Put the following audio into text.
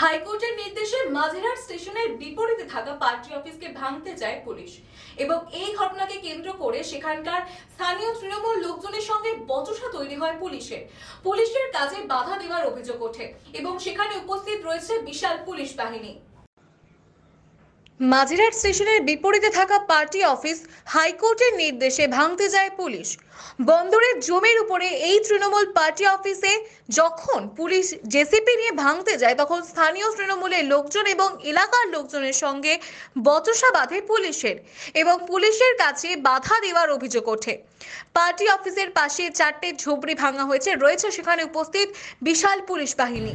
হাইকোর্টের নির্দেশে মাঝেরহাট স্টেশনের বিপরীতে থাকা পার্টি অফিসকে ভাঙতে যায় পুলিশ। এবং এই ঘটনাকে কেন্দ্র করে সেখানকার স্থানীয় তৃণমূল লোকজনের সঙ্গে বচসা তৈরি হয় পুলিশের। পুলিশের কাজে বাধা দেওয়ার অভিযোগ ওঠে এবং সেখানে উপস্থিত রয়েছে বিশাল পুলিশ বাহিনী। মাঝেরহাট স্টেশনের বিপরীতে থাকা পার্টি অফিস হাইকোর্টের নির্দেশে ভাঙতে যায় পুলিশ। বন্দরের জমির উপরে এই তৃণমূল পার্টি অফিসে যখন পুলিশ জেসিপি নিয়ে ভাঙতে যায়, তখন স্থানীয় তৃণমূলের লোকজন এবং এলাকার লোকজনের সঙ্গে বচসা বাঁধে পুলিশের এবং পুলিশের কাছে বাধা দেওয়ার অভিযোগ ওঠে। পার্টি অফিসের পাশে চারটে ঝুপড়ি ভাঙা হয়েছে, রয়েছে সেখানে উপস্থিত বিশাল পুলিশ বাহিনী।